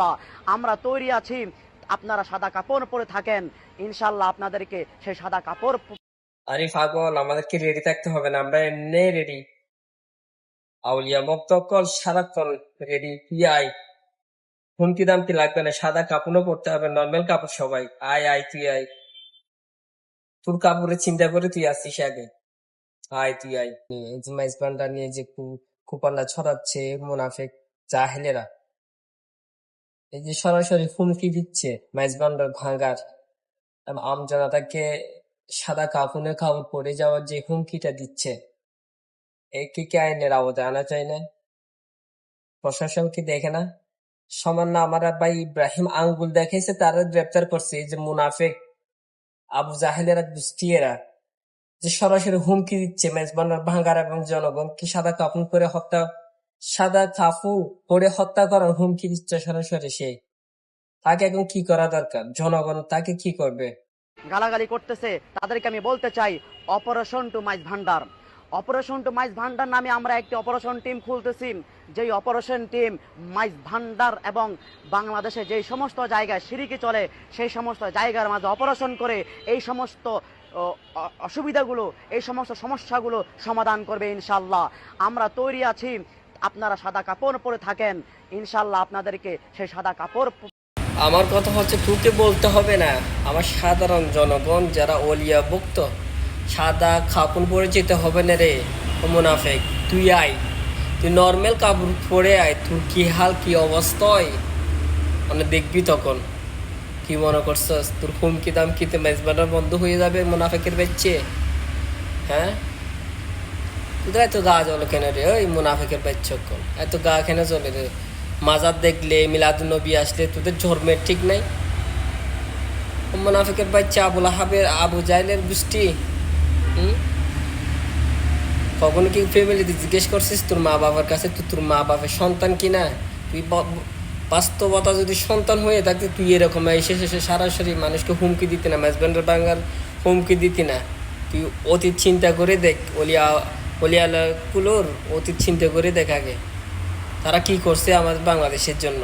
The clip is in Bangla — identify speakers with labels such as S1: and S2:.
S1: আল্লাহ, আমরা তৈরি আছি, আপনারা সাদা কাপড় পরে থাকেন ইনশাল্লাহ আপনাদেরকে সেই সাদা কাপড়
S2: আরে পাগল, আমাদেরকে রেডি থাকতে হবে না, আমরা এমনি রেডি আউলিয়া মক্তকল সারাক্ষণ রেডি আয় হুমকি দামকি লাগবে না, সাদা কাপড়ও পরতে হবে নর্মাল কাপড় সবাই। আয় আয়, তুই আয়। তোর কাপড়ের চিন্তা করে তুই আসছিস আগে। আয়, তুই আয়। মাইজবানটা নিয়ে যে কু- কুপানটা ছড়াচ্ছে, মুনাফেক, জাহেলেরা। এই যে সরাসরি হুমকি দিচ্ছে মাইজবান্ডার ভাঙার আমজনতাকে সাদা কাপুনে কাপড় পরে যাওয়ার যে হুমকিটা দিচ্ছে একে কি আইনের আওতায় আনা চাই না? প্রশাসন কি দেখে না? সামান্য আমার ভাই ইব্রাহিম আঙ্গুল দেখেছে তারা গ্রেপ্তার করছে এই যে মুনাফেক আবু জাহেলেরা দুষ্টিয়েরা যে সরাসরি হুমকি দিচ্ছে মেজবান্ডার ভাঙ্গার এবং জনগণকে সাদা কাপড় পরে হত্যা সাদা কাপড় পরে হত্যা করার হুমকি দিচ্ছে সরাসরি সে। তাকে এখন কি করা দরকার? জনগণ তাকে কি করবে?
S1: গালাগালি করতেছে, তাদেরকে আমি বলতে চাই অপারেশন টু মাইজ ভান্ডার অপারেশন টু মাইজ ভান্ডার নামে আমরা একটি অপারেশন টিম খুলতেছি, যেই অপারেশন টিম মাইজ ভান্ডার এবং বাংলাদেশে যেই সমস্ত জায়গায় সিরিকি চলে, সেই সমস্ত জায়গার মাঝে অপারেশন করে এই সমস্ত অসুবিধাগুলো, এই সমস্ত সমস্যাগুলো সমাধান করবে ইনশাল্লাহ আমরা তৈরি আছি আপনারা সাদা কাপড় পরে থাকেন। ইনশাল্লাহ আপনাদেরকে সেই সাদা কাপড়
S2: আমার কথা হচ্ছে তোকে বলতে হবে না। আমার সাধারণ জনগণ যারা অলিয়া ভুক্ত সাদা কাপড় পরে যেতে হবে না রে। মুনাফেক, তুই আয়। তুই নর্মাল কাপড় পরে আয়। তোর কি হাল, কি অবস্থায়? মানে দেখবি তখন। কি মনে করছস? তোর হুমকি দাম কিতে মেজবানটা বন্ধ হয়ে যাবে মুনাফেকের বেচছে হ্যাঁ? তোদের এত গা জ্বলে কেন রে? ওই মুনাফেকের বেচছ এত গা কেন জ্বলে রে? মাজার দেখলে মিলাদ নবী আসলে তোদের ঝরমের ঠিক নাই? মুনাফিকের বাচ্চা আবুল আহাবের আবু জাইলের গোষ্ঠী কখনো কি ফ্যামিলিতে জিজ্ঞেস করছিস, তোর মা বাবার কাছে তুই তোর মা বাবার সন্তান কিনা তুই বাস্তবতা যদি সন্তান হয়ে থাকতে, তুই এরকম এসে শেষে সরাসরি মানুষকে হুমকি দিতি না ম্যাচব্যান্ডের বাঙ্গাল হুমকি দিতি না। তুই অতীত চিন্তা করে দেখ, অলিয়া অলিয়ালাগুলোর অতীত চিন্তা করে দেখাগে তারা কি করছে আমাদের বাংলাদেশের জন্য?